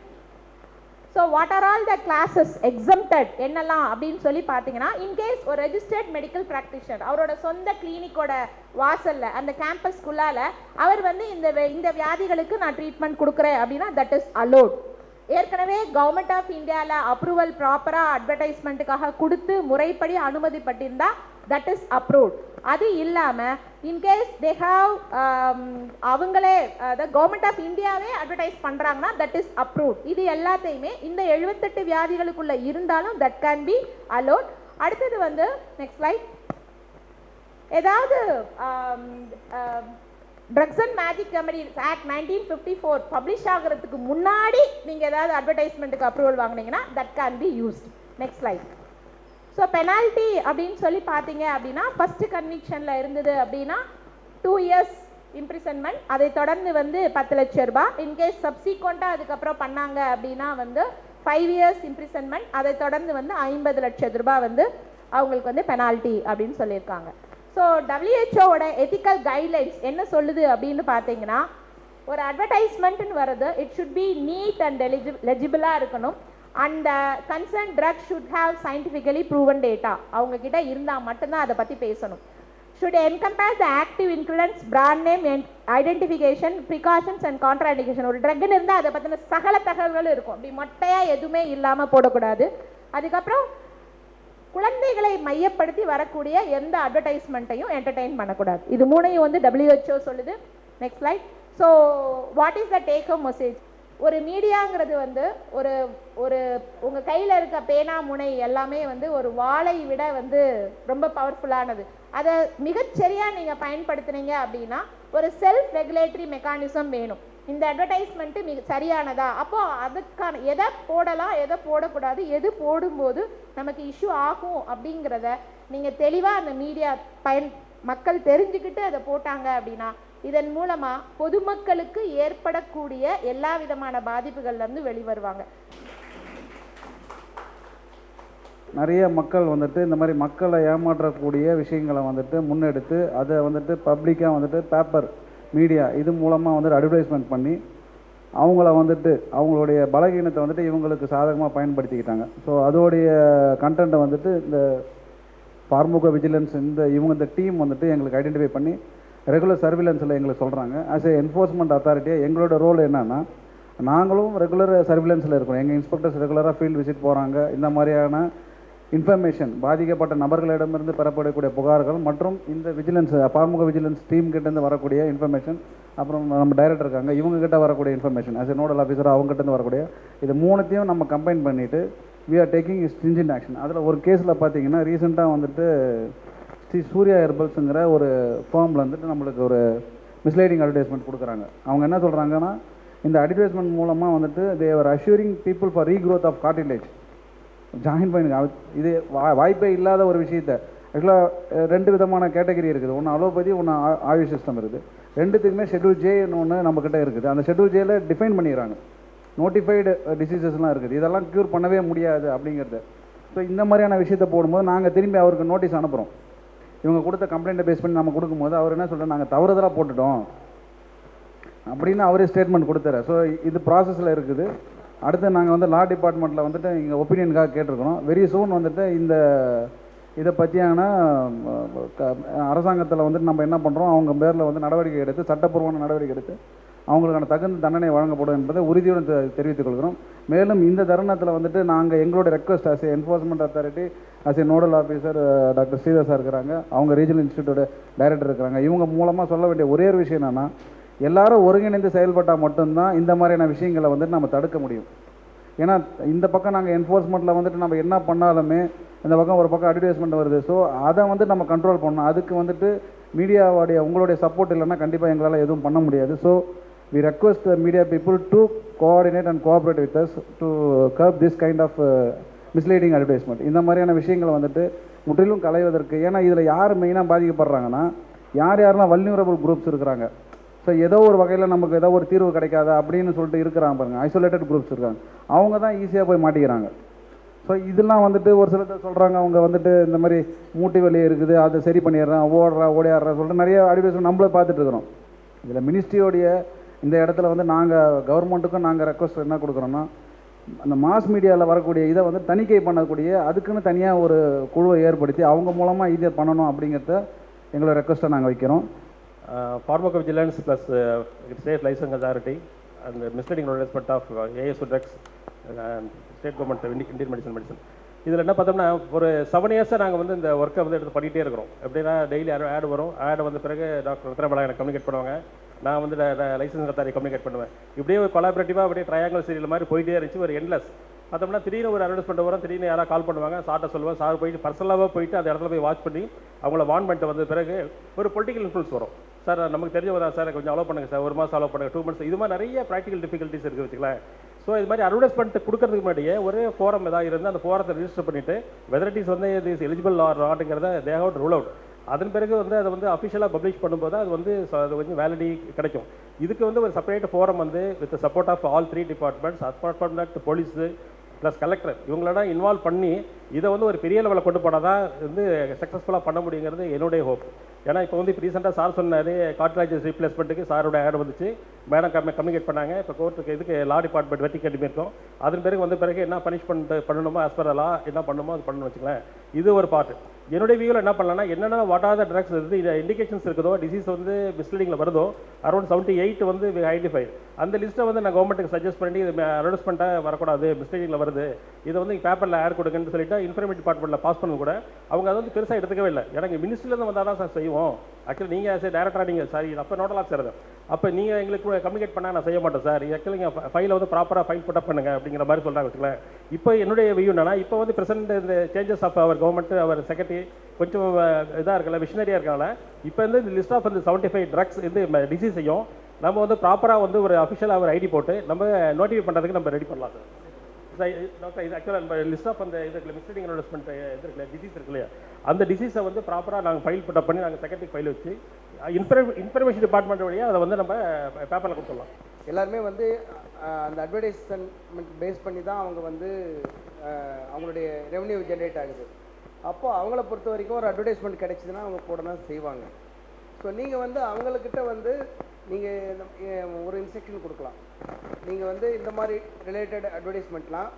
[SPEAKER 1] so what are all the classes exempted என்னெல்லாம் அப்படின்னு சொல்லி பார்த்தீங்கன்னா இன்கேஸ் ஒரு ரெஜிஸ்டர்ட் மெடிக்கல் ப்ராக்டிஷனர் அவரோட சொந்த கிளினிக்கோட வாசலில் அந்த கேம்பஸ்குள்ளால் அவர் வந்து இந்த இந்த வியாதிகளுக்கு நான் ட்ரீட்மெண்ட் கொடுக்குறேன் அப்படின்னா தட் இஸ் அலோட் ஏற்கனவே கவர்மெண்ட் ஆஃப் இந்தியாவில் அப்ரூவல் ப்ராப்பராக அட்வர்டைஸ்மெண்ட்டுக்காக கொடுத்து முறைப்படி அனுமதிப்பட்டிருந்தா தட் இஸ் அப்ரூவ்ட் அது இல்லாமல் இன்கேஸ் தே ஹாவ் அவங்களே அதாவது கவர்மெண்ட் ஆஃப் இந்தியாவே அட்வர்டைஸ் பண்ணுறாங்கன்னா தட் இஸ் அப்ரூவ்ட் இது எல்லாத்தையுமே இந்த எழுபத்தெட்டு வியாதிகளுக்குள்ளே இருந்தாலும் தட் கேன் பி அலோட் அடுத்தது வந்து நெக்ஸ்ட் ஸ்லைட் ஏதாவது um, um, drugs and magic remedy act nineteen fifty four publish ஆகிறதுக்கு முன்னாடி நீங்கள் ஏதாவது அட்வர்டைஸ்மெண்ட்டுக்கு அப்ரூவல் வாங்குனீங்கன்னா that can be used next slide so penalty அப்படின்னு சொல்லி பார்த்தீங்க அப்படின்னா ஃபஸ்ட்டு கன்விக்ஷனில் இருந்தது அப்படின்னா டூ இயர்ஸ் இம்ப்ரிசன்மெண்ட் அதை தொடர்ந்து வந்து பத்து லட்ச ரூபாய். இன்கேஸ் சப்சீக்வெண்ட்டாக அதுக்கப்புறம் பண்ணாங்க அப்படின்னா வந்து ஃபைவ் இயர்ஸ் இம்ப்ரிசன்மெண்ட் அதை தொடர்ந்து வந்து ஐம்பது லட்சம் ரூபாய் வந்து அவங்களுக்கு வந்து பெனால்ட்டி அப்படின்னு சொல்லியிருக்காங்க. ஸோ டபிள்யூஹெச்ஓட எத்திக்கல் கைட்லைன்ஸ் என்ன சொல்லுது அப்படின்னு பார்த்தீங்கன்னா ஒரு அட்வர்டைஸ்மெண்ட்னு வர்றது it should be neat and எலிஜி லெஜிபிளாக இருக்கணும். அந்த concern drug should have scientifically proven data அவங்கக்கிட்ட இருந்தால் மட்டும்தான் அதை பற்றி பேசணும். Should encompass the active ingredients, brand name and identification precautions and contraindication ஒரு ட்ரக்னு இருந்தால் அதை பற்றின சகல தகவல்களும் இருக்கும். இப்படி மொட்டையாக எதுவுமே இல்லாமல் போடக்கூடாது. அதுக்கப்புறம் குழந்தைகளை மையப்படுத்தி வரக்கூடிய எந்த அட்வர்டைஸ்மெண்ட்டையும் என்டர்டெயின் பண்ணக்கூடாது. இது மூணையும் வந்து டபிள்யூஹெச்ஓ சொல்லுது. Next slide so what is the take home message ஒரு மீடியாங்கிறது வந்து ஒரு ஒரு உங்கள் கையில் இருக்க பேனா முனை எல்லாமே வந்து ஒரு வாளை விட வந்து ரொம்ப பவர்ஃபுல்லானது அதை மிகச்சரியாக நீங்கள் பயன்படுத்துனீங்க அப்படின்னா ஒரு செல்ஃப் ரெகுலேட்டரி மெக்கானிசம் வேணும். இந்த அட்வர்டைஸ்மெண்ட்டு மிக சரியானதா? அப்போ அதுக்கான எதை போடலாம் எதை போடக்கூடாது எது போடும்போது நமக்கு இஷ்யூ ஆகும் அப்படிங்கிறத நீங்கள் தெளிவாக அந்த மீடியா பயன் மக்கள் தெரிஞ்சுக்கிட்டு அதை போட்டாங்க அப்படின்னா இதன் மூலமாக பொதுமக்களுக்கு ஏற்படக்கூடிய எல்லா விதமான பாதிப்புகள்லேருந்து வெளிவருவாங்க
[SPEAKER 3] நிறைய மக்கள் வந்துட்டு இந்த மாதிரி மக்களை ஏமாற்றக்கூடிய விஷயங்களை வந்துட்டு முன்னெடுத்து அதை வந்துட்டு பப்ளிக்காக வந்துட்டு பேப்பர் மீடியா இது மூலமாக வந்துட்டு அட்வர்டைஸ்மெண்ட் பண்ணி அவங்கள வந்துட்டு அவங்களுடைய பலகீனத்தை வந்துட்டு இவங்களுக்கு சாதகமாக பயன்படுத்திக்கிட்டாங்க. ஸோ அதோடைய கண்டென்ட்டை வந்துட்டு இந்த ஃபார்முகோ விஜிலன்ஸ் இந்த இவங்க இந்த டீம் வந்துட்டு எங்களுக்கு ஐடென்டிஃபை பண்ணி ரெகுலர் சர்விலன்ஸில் எங்களுக்கு சொல்கிறாங்க ஆஸ் ஏ என்ஃபோர்ஸ்மெண்ட் அத்தாரிட்டியாக எங்களோட ரோல் என்னன்னா நாங்களும் ரெகுலர் சர்விலன்ஸில் இருக்கிறோம் எங்கள் இன்ஸ்பெக்டர்ஸ் ரெகுலராக ஃபீல்டு விசிட் போகிறாங்க இந்த மாதிரியான இன்ஃபர்மேஷன் பாதிக்கப்பட்ட நபர்களிடமிருந்து பெறப்படக்கூடிய புகார்கள் மற்றும் இந்த விஜிலன்ஸ் பாமுக விஜிலன்ஸ் டீம் கிட்டேருந்து வரக்கூடிய இன்ஃபர்மேஷன் அப்புறம் நம்ம டைரக்டர் இருக்காங்க இவங்க கிட்ட வரக்கூடிய information as a nodal officer அவங்க வரக்கூடிய இது மூணுத்தையும் நம்ம கம்பைன் பண்ணிவிட்டு we are taking stringent action அதில் ஒரு கேஸில் பார்த்தீங்கன்னா ரீசெண்டாக வந்துட்டு ஸ்ரீ சூர்யா ஹெர்பல்ஸுங்கிற ஒரு ஃபார்மில் வந்துட்டு நம்மளுக்கு ஒரு மிஸ்லைடிங் அட்வர்டைஸ்மெண்ட் கொடுக்குறாங்க. அவங்க என்ன சொல்கிறாங்கன்னா இந்த அட்வர்டைஸ்மெண்ட் மூலமாக வந்துட்டு they are assuring people for regrowth of cartilage joint பண்ணிங்க இது வா- வாய்ப்பே இல்லாத ஒரு விஷயத்த. ஆக்சுவலாக ரெண்டு விதமான கேட்டகரி இருக்குது. ஒன்று அலோபதி ஒன்று ஆயுஷ் சிஸ்டம் இருக்குது. ரெண்டுத்துக்குமே ஷெட்யூல் ஜேன்னு ஒன்று நம்மக்கிட்ட இருக்குது. அந்த ஷெட்யூல் ஜேயில் டிஃபைன் பண்ணிடுறாங்க. நோட்டிஃபைடு டிசீசஸ்லாம் இருக்குது. இதெல்லாம் க்யூர் பண்ணவே முடியாது அப்படிங்கிறது. ஸோ இந்த மாதிரியான விஷயத்தை போடும்போது நாங்கள் திரும்பி அவருக்கு நோட்டீஸ் அனுப்புகிறோம் இவங்க கொடுத்த கம்ப்ளைண்ட்டை பேஸ் பண்ணி நம்ம கொடுக்கும்போது அவர் என்ன சொல்கிறார் நாங்கள் தவறுதலாக போட்டுட்டோம். அப்படின்னு அவரே ஸ்டேட்மெண்ட் கொடுத்துறேன் ஸோ இது ப்ராசஸில் இருக்குது. அடுத்து நாங்கள் வந்து லா டிபார்ட்மெண்ட்டில் வந்துட்டு இங்கே ஒப்பீனியனுக்காக கேட்டிருக்கிறோம் வெரி சூன் வந்துட்டு இந்த இதை பற்றியான அரசாங்கத்தில் வந்துட்டு நம்ம என்ன பண்ணுறோம் அவங்க பேரில் வந்து நடவடிக்கை எடுத்து சட்டப்பூர்வமான நடவடிக்கை எடுத்து அவங்களுக்கான தகுந்த தண்டனை வழங்கப்படும் என்பதை உறுதியுடன் தெ- தெரிவித்துக் கொள்கிறோம். மேலும் இந்த தருணத்தில் வந்துட்டு நாங்கள் எங்களுடைய request as enforcement authority as a nodal officer doctor Sridhar sir இருக்கிறாங்க. அவங்க ரீஜனல் இன்ஸ்டியூட்டோட டைரக்டர் இருக்கிறாங்க. இவங்க மூலமாக சொல்ல வேண்டிய ஒரே ஒரு விஷயம் என்னென்னா எல்லாரும் ஒருங்கிணைந்து செயல்பட்டால் மட்டும்தான் இந்த மாதிரியான விஷயங்களை வந்துட்டு நம்ம தடுக்க முடியும். ஏன்னா இந்த பக்கம் நாங்கள் என்ஃபோர்ஸ்மெண்ட்டில் வந்துட்டு நம்ம என்ன பண்ணாலுமே இந்த பக்கம் ஒரு பக்கம் அட்வர்டைஸ்மெண்ட் வருது. ஸோ அதை வந்து நம்ம கண்ட்ரோல் பண்ணணும். அதுக்கு வந்துட்டு மீடியாவுடைய உங்களுடைய சப்போர்ட் இல்லைன்னா கண்டிப்பாக எங்களால் எதுவும் பண்ண முடியாது. So we request media people to coordinate and cooperate with us to curb this kind of misleading advertisement இந்த மாதிரியான விஷயங்களை வந்துட்டு முற்றிலும் களைவதற்கு ஏன்னா இதில் யார் மெயினாக பாதிக்கப்படுறாங்கன்னா யார் யாரெல்லாம் வல்யூரபிள் குரூப்ஸ் இருக்கிறாங்க ஸோ ஏதோ ஒரு வகையில் நமக்கு ஏதோ ஒரு தீர்வு கிடைக்காதா அப்படின்னு சொல்லிட்டு இருக்கிறாங்க பாருங்கள் ஐசோலேட்டட் குரூப்ஸ் இருக்காங்க. அவங்க தான் ஈஸியாக போய் மாட்டிக்கிறாங்க. ஸோ இதெல்லாம் வந்துட்டு ஒரு சிலர் சொல்கிறாங்க அவங்க வந்துட்டு இந்த மாதிரி மூட்டி வலி இருக்குது. அதை சரி பண்ணிடுறேன். ஓடுறா ஓடியாடுறா சொல்லிட்டு நிறைய அட்வைஸ் நம்மளே பார்த்துட்டு இருக்கிறோம். இதில் மினிஸ்ட்ரியோடைய இந்த இடத்துல வந்து நாங்கள் கவர்மெண்ட்டுக்கும் நாங்கள் ரெக்வஸ்ட் என்ன கொடுக்குறோன்னா அந்த மாஸ் மீடியாவில் வரக்கூடிய இதை வந்து தணிக்கை பண்ணக்கூடிய அதுக்குன்னு தனியாக ஒரு குழுவை ஏற்படுத்தி அவங்க மூலமாக இதை பண்ணணும் அப்படிங்கிறத எங்களோட ரெக்வஸ்ட்டை நாங்கள் வைக்கிறோம்.
[SPEAKER 4] Pharmacovigilance plus state licence authority and misleading advertisement of ASO drugs state government Indian medicine medicine இதில் என்ன பார்த்தோம்னா ஒரு செவன் இயர்ஸாக நாங்கள் வந்து இந்த ஒர்க்கை வந்து எடுத்து பண்ணிகிட்டே இருக்கிறோம். எப்படின்னா டெய்லி ஆட் வரும். ஆட் வந்த பிறகு டாக்டர் ரத்னபாலா எனக்கு கம்யூனிகேட் பண்ணுவாங்க. நான் வந்து லைசன்ஸ் அத்தாரி கம்யூனிகேட் பண்ணுவேன். இப்படியே ஒரு கொலாபரேட்டிவாக அப்படியே ட்ரையாங்கல் சீரியல் மாதிரி போயிட்டே இருந்துச்சு. ஒரு எண்ட்லெஸ் பார்த்தோம்னா திடீர்னு ஒரு அட்வர்டைஸ்மெண்ட் வரும் திடீர்னு யாராவது கால் பண்ணுவாங்க சார்ட்ட சொல்லுவேன். சார் போயிட்டு பர்சனலாக போயிட்டு அந்த இடத்துல போய் வாட்ச் பண்ணி அவங்கள வான் பண்ணிட்டு வந்த பிறகு ஒரு பொலிட்டிக்கல் இன்ஃப்ளூன்ஸ் வரும். சார் நமக்கு தெரிஞ்சவங்க தான் சார். கொஞ்சம் அலோவ் பண்ணுங்கள் சார். ஒரு மாதம் அலோவ் பண்ணுங்க. டூ மந்த்ஸ் இது மாதிரி நிறைய ப்ராக்டிகல் டிஃபிகல்ட்டிஸ் இருக்குது வச்சுக்கலாம் ஸோ இது மாதிரி அட்வர்டைஸ்மெண்ட் கொடுக்கறதுக்கு முன்னாடியே ஒரு ஃபோரம் ஏதாவது இருந்து அந்த ஃபோரத்தை ரிஜிஸ்டர் பண்ணிட்டு வெதர் இட் இஸ் வந்து இது எலிஜிபிள் ஆர் நாட்டுங்கிறத தே ஹவுட் ரூல் அவுட் அதன் பிறகு வந்து அதை வந்து அஃபிஷியலாக பப்ளிஷ் பண்ணும்போது அது வந்து அது கொஞ்சம் வேலிடி கிடைக்கும். இதுக்கு வந்து ஒரு செப்பரேட் ஃபோரம் வந்து with support of all three departments apart from that police plus collector இவங்களோட இன்வால்வ் பண்ணி இதை வந்து ஒரு பெரிய லெவலில் கொண்டு போனால் தான் வந்து சக்ஸஸ்ஃபுல்லாக பண்ண முடியுங்கிறது என்னுடைய ஹோப் ஏன்னா இப்போ வந்து இப்போ ரீசெண்டாக சார் சொன்னார் கார்ட்ராஜஸ் ரீப்ளேஸ்மெண்ட்டுக்கு சாரோட ஆட் வந்துச்சு. மேடம் கம்மி கம்யூனிகேட் பண்ணாங்க. இப்போ கோர்ட்டுக்கு இதுக்கு லா டிபார்ட்மெண்ட் வெட்டி கட்டி அதன் பிறகு வந்த பிறகு என்ன பனிஷ்மெண்ட் பண்ணணுமோ as லா என்ன பண்ணணுமோ அது பண்ணணும் வச்சுக்கலாம் இது ஒரு பார்ட் என்னுடைய வியூவில் என்ன பண்ணலாம்னா என்னென்ன வாட் ஆர் த ட்ரக்ஸ் இருக்குது இது இண்டிகேஷன்ஸ் இருக்குதோ டிசீஸ் வந்து மிஸ்லீடிங்கில் வருதோ அரௌண்ட் செவன்ட்டி எயிட் வந்து ஐடென்டிஃபை அந்த லிஸ்ட்டை வந்து நான் கவர்மெண்ட்டுக்கு சஜஸ்ட் பண்ணி இது அட்வர்டைஸ்மெண்ட்டாக வரக்கூடாது மிஸ்லீடிங்கில் வருது. இதை வந்து பேப்பரில் ஆட் கொடுங்கன்னு சொல்லிட்டு இன்ஃபர்மேட்டிவ் டிபார்ட்மெண்ட்டில் பாஸ் பண்ண கூட. அவங்க அதை வந்து பெருசாக எடுத்துக்கவே இல்லை. எனக்கு மினிஸ்ட்ரிலேருந்து வந்தால் தான் சார் செய்வோம். ஆக்சுவலி நீங்கள் சார் டேரக்டராக நீங்கள் சாரி அப்போ நோட்டல் ஆஃபீஸர் அப்போ நீங்கள் எங்களுக்கு கம்யூனிகேட் பண்ணால் நான் செய்ய மாட்டேன் சார் ஆக்சுவலி நீங்கள் ஃபைலை வந்து ப்ராப்பராக ஃபைல் புட்டப் பண்ணுங்க அப்படிங்கிற மாதிரி சொல்கிறாங்க வச்சுக்கலாம் இப்போ என்னுடைய வியூ என்னன்னா இப்போ வந்து பிரசன்ட் இந்த changes of our government our secretary கொஞ்சம் இதாக இருக்கல மிஷினரியாக இருக்கனால இப்போ வந்து இந்த லிஸ்ட் ஆஃப் இந்த செவன்ட்டி ஃபைவ் ட்ரக்ஸ் இது டிசீஸையும் நம்ம வந்து ப்ராப்பராக வந்து ஒரு அஃபிஷியலாக ஒரு ஐடி போட்டு நம்ம நோட்டிஃபை பண்ணுறதுக்கு நம்ம ரெடி பண்ணலாம் சார் டாக்டர் இது ஆக்சுவலாக நம்ம லிஸ்ட் ஆஃப் அந்த இது இருக்குல்ல மிஸ்லீடிங் அட்வர்டைஸ்மெண்ட் இது இருக்குல்ல டிசீஸ் இருக்கு இல்லையா அந்த டிசீஸை uh, வந்து ப்ராப்பராக நாங்கள் ஃபைல் புட்டப் பண்ணி நாங்கள் செகண்டரிக்கு ஃபைல் வச்சு இன்ஃபர் இன்ஃபர்மேஷன் டிபார்ட்மெண்ட் வழியாக அதை வந்து நம்ம uh, பேப்பரில் கொடுத்துடலாம்.
[SPEAKER 5] எல்லாருமே வந்து uh, அந்த அட்வர்டைஸ்மெண்ட் பேஸ் பண்ணி தான் அவங்க வந்து அவங்களுடைய ரெவன்யூ ஜென்ரேட் ஆகுது. அப்போ அவங்கள பொறுத்த வரைக்கும் ஒரு அட்வர்டைஸ்மெண்ட் கிடைச்சிதுன்னா அவங்க கூட தான் செய்வாங்க. ஸோ நீங்கள் வந்து அவங்கக்கிட்ட வந்து நீங்கள் ஒரு இன்ஸ்ட்ரக்ஷன் கொடுக்கலாம். நீங்கள் வந்து இந்த மாதிரி ரிலேட்டட் அட்வர்டைஸ்மெண்ட்லாம்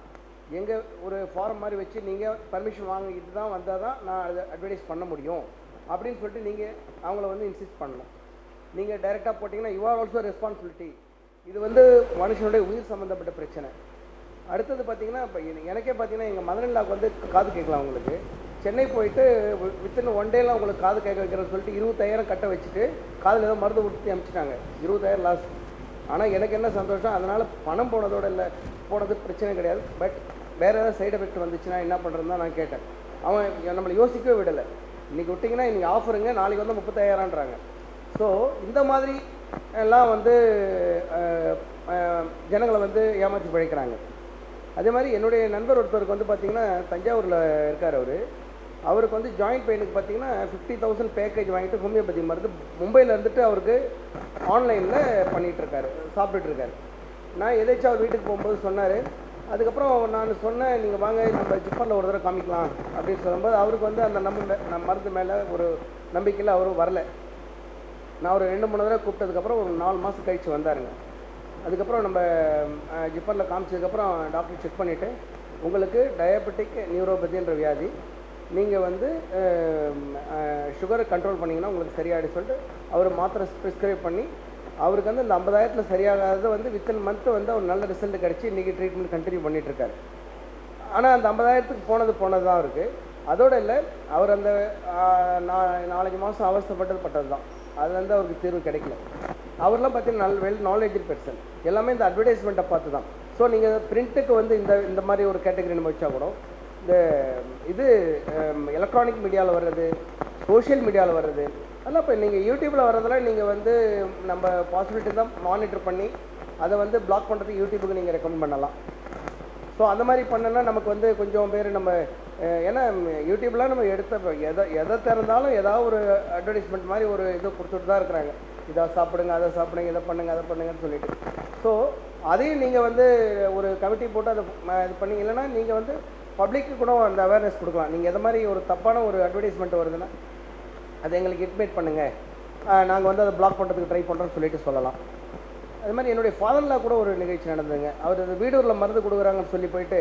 [SPEAKER 5] எங்கள் ஒரு ஃபார்ம் மாதிரி வச்சு நீங்கள் பர்மிஷன் வாங்கிட்டு தான் வந்தால் தான் நான் அதை அட்வர்டைஸ் பண்ண முடியும். அப்படின்னு சொல்லிட்டு நீங்கள் அவங்கள வந்து இன்சிஸ்ட் பண்ணலாம் நீங்கள் டைரெக்டாக போட்டிங்கன்னா யூ ஆர் ஆல்சோ ரெஸ்பான்சிபிலிட்டி இது வந்து மனுஷனுடைய உயிர் சம்மந்தப்பட்ட பிரச்சனை. அடுத்தது பார்த்தீங்கன்னா இப்போ எனக்கே பார்த்தீங்கன்னா எங்கள் மதனிலாவுக்கு வந்து காது கேட்கலாம் உங்களுக்கு. சென்னை போயிட்டு வித்தின் ஒன் டேலாம் உங்களுக்கு காது கேட்க வைக்கிறேன்னு சொல்லிட்டு இருபத்தாயிரம் கட்ட வச்சுட்டு காதில் ஏதோ மருந்து கொடுத்து அனுப்பிச்சிட்டாங்க. இருபதாயிரம் லாஸ் ஆனால் எனக்கு என்ன சந்தோஷம்? அதனால் பணம் போனதோட இல்லை. போனது பிரச்சனை கிடையாது. பட் வேறு ஏதாவது சைடு எஃபெக்ட் வந்துச்சுன்னா என்ன பண்ணுறதுன்னு நான் கேட்டேன். அவன் நம்மளை யோசிக்கவே விடலை. இன்றைக்கி விட்டிங்கன்னா இன்றைக்கி ஆஃபருங்க நாளைக்கு வந்து முப்பத்தாயிரம்ன்றாங்க. ஸோ இந்த மாதிரி எல்லாம் வந்து ஜனங்களை வந்து ஏமாற்றி பிழைக்கிறாங்க அதே மாதிரி என்னுடைய நண்பர் ஒருத்தருக்கு வந்து பார்த்திங்கன்னா தஞ்சாவூரில் இருக்கார் அவர். அவருக்கு வந்து ஜாயிண்ட் பெயினுக்கு பார்த்தீங்கன்னா ஃபிஃப்டி தௌசண்ட் பேக்கேஜ் வாங்கிட்டு ஹோமியோபதி மருந்து மும்பையில் இருந்துட்டு அவருக்கு ஆன்லைனில் பண்ணிகிட்ருக்காரு சாப்பிட்டுட்ருக்காரு நான் எதாச்சும் அவர் வீட்டுக்கு போகும்போது சொன்னார். அதுக்கப்புறம் நான் சொன்னேன் நீங்கள் வாங்க நம்ம ஜிப்பரில் ஒரு தடவை காமிக்கலாம் அப்படின்னு சொல்லும்போது அவருக்கு வந்து அந்த நம்ம நம் மருந்து மேலே ஒரு நம்பிக்கையில் அவரும் வரல. நான் ஒரு ரெண்டு மூணு தடவை கூப்பிட்டதுக்கப்புறம் ஒரு நாலு மாதம் கழித்து வந்தாருங்க. அதுக்கப்புறம் நம்ம ஜிப்பரில் காமிச்சதுக்கப்புறம் டாக்டர் செக் பண்ணிவிட்டு உங்களுக்கு டயபெட்டிக் நியூரோபதின்ற வியாதி நீங்கள் வந்து சுகரை கண்ட்ரோல் பண்ணிங்கன்னா உங்களுக்கு சரியாயிடும் சொல்லிட்டு அவர் மாத்திரை ப்ரிஸ்கிரைப் பண்ணி அவருக்கு வந்து இந்த ஐம்பதாயிரத்தில் சரியாகாதது வந்து வித்தின் மந்த் வந்து அவர் நல்ல ரிசல்ட் கிடச்சி இன்றைக்கி ட்ரீட்மெண்ட் கண்டினியூ பண்ணிட்டு இருக்காரு ஆனால் அந்த ஐம்பதாயிரத்துக்கு போனது போனது தான் அவருக்கு அதோடு இல்லை அவர் அந்த நா- நாலஞ்சு மாதம் அவஸ்தைப்பட்டது பட்டது தான் அதுலேருந்து அவருக்கு தீர்வு கிடைக்கல. அவர்லாம் பார்த்தீங்கன்னா நல்ல வெல் நாலேஜில் பெர்சன் எல்லாமே இந்த அட்வர்டைஸ்மெண்ட்டை பார்த்து தான் ஸோ நீங்கள் பிரிண்ட்டுக்கு வந்து இந்த இந்த மாதிரி ஒரு கேட்டகரி நம்ம வச்சா கூட இந்த இது எலக்ட்ரானிக் மீடியாவில் வர்றது சோஷியல் மீடியாவில் வர்றது அதெல்லாம் இப்போ நீங்கள் யூடியூப்பில் வர்றதெல்லாம் நீங்கள் வந்து நம்ம பாசிபிலிட்டி தான் மானிட்டர் பண்ணி அதை வந்து பிளாக் பண்ணுறதுக்கு யூடியூபுக்கு நீங்கள் ரெக்கமெண்ட் பண்ணலாம். ஸோ அந்த மாதிரி பண்ணனா நமக்கு வந்து கொஞ்சம் பேர் நம்ம ஏன்னா யூடியூப்லாம் நம்ம எடுத்த எதை எதை திறந்தாலும் ஏதாவது ஒரு அட்வர்டைஸ்மெண்ட் மாதிரி ஒரு இது கொடுத்துட்டு தான் இருக்கிறாங்க. இதை சாப்பிடுங்க அதை சாப்பிடுங்க இதை பண்ணுங்க அதை பண்ணுங்கன்னு சொல்லிட்டு. ஸோ அதையும் நீங்கள் வந்து ஒரு கமிட்டி போட்டு அதை இது பண்ணி இல்லைன்னா நீங்கள் வந்து பப்ளிக்கு கூட அந்த அவேர்னஸ் கொடுக்கலாம். நீங்கள் எதை மாதிரி ஒரு தப்பான ஒரு அட்வர்டைஸ்மெண்ட் வருதுன்னா அதை எங்களுக்கு இன்டிமேட் பண்ணுங்கள் நாங்கள் வந்து அதை பிளாக் பண்ணுறதுக்கு ட்ரை பண்ணுறோன்னு சொல்லிட்டு சொல்லலாம். அது மாதிரி என்னுடைய ஃபாதர்லாம் கூட ஒரு நிகழ்ச்சி நடந்ததுங்க. அவர் அந்த வீடூரில் மருந்து கொடுக்குறாங்கன்னு சொல்லி போயிட்டு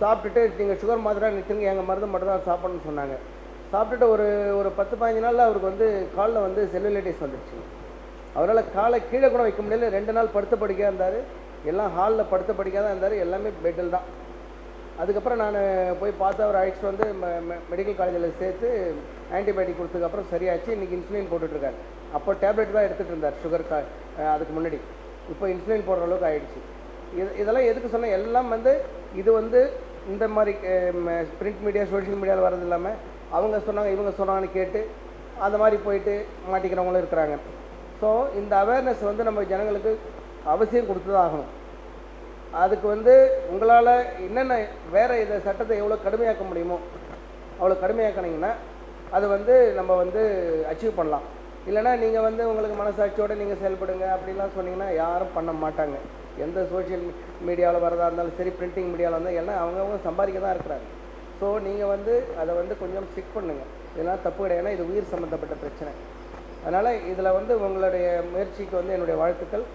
[SPEAKER 5] சாப்பிட்டுட்டு நீங்கள் சுகர் மாத்திரை நிறுத்துங்க எங்கள் மருந்து மட்டும் தான் சாப்பிடணும்னு சொன்னாங்க. சாப்பிட்டுட்டு ஒரு ஒரு பத்து பதினஞ்சு நாளில் அவருக்கு வந்து காலில் வந்து செல்லுலைட்டிஸ் வந்துடுச்சு அவரால் காலை கீழே கூட வைக்க முடியல. ரெண்டு நாள் படுத்த படுக்கையாக இருந்தார். எல்லாம் ஹாலில் படுத்த படுக்கையாக தான் இருந்தார். எல்லாமே பெட்டில் தான். அதுக்கப்புறம் நான் போய் பார்த்து அவர் அழைச்சிட்டு வந்து மெடிக்கல் காலேஜில் சேர்த்து ஆன்டிபயோட்டிக் கொடுத்ததுக்கப்புறம் சரியாச்சு. இன்றைக்கி இன்சுலின் போட்டுட்ருக்காரு. அப்போ டேப்லெட் தான் எடுத்துகிட்டு இருந்தார். சுகர் கா அதுக்கு முன்னாடி. இப்போ இன்சுலின் போடுற அளவுக்கு ஆகிடுச்சு இது இதெல்லாம் எதுக்கு சொன்னால் எல்லாம் வந்து இது வந்து இந்த மாதிரி பிரிண்ட் மீடியா சோஷியல் மீடியாவில் வர்றது இல்லாமல் அவங்க சொன்னாங்க இவங்க சொன்னாங்கன்னு கேட்டு அந்த மாதிரி போயிட்டு மாட்டிக்கிறவங்களும் இருக்கிறாங்க. ஸோ இந்த அவேர்னஸ் வந்து நம்ம ஜனங்களுக்கு அவசியம் கொடுத்து தான் ஆகணும். அதுக்கு வந்து உங்களால் என்னென்ன வேறு இதை சட்டத்தை எவ்வளோ கடுமையாக்க முடியுமோ அவ்வளோ கடுமையாக்கினீங்கன்னா அது வந்து நம்ம வந்து அச்சீவ் பண்ணலாம். இல்லைன்னா நீங்கள் வந்து உங்களுக்கு மனசாட்சியோடு நீங்கள் செயல்படுங்க அப்படிலாம் சொன்னீங்கன்னா யாரும் பண்ண மாட்டாங்க. எந்த சோஷியல் மீடியாவில் வரதா இருந்தாலும் சரி பிரிண்டிங் மீடியாவில் இருந்தால் எல்லாம் அவங்கவுங்க சம்பாதிக்க தான் இருக்கிறாங்க. ஸோ நீங்கள் வந்து அதை வந்து கொஞ்சம் ஸ்டிக் பண்ணுங்கள் இதெல்லாம் தப்பு கிடையாது. இது உயிர் சம்மந்தப்பட்ட பிரச்சனை. அதனால் இதில் வந்து உங்களுடைய முயற்சிக்கு வந்து என்னுடைய வாழ்த்துக்கள்.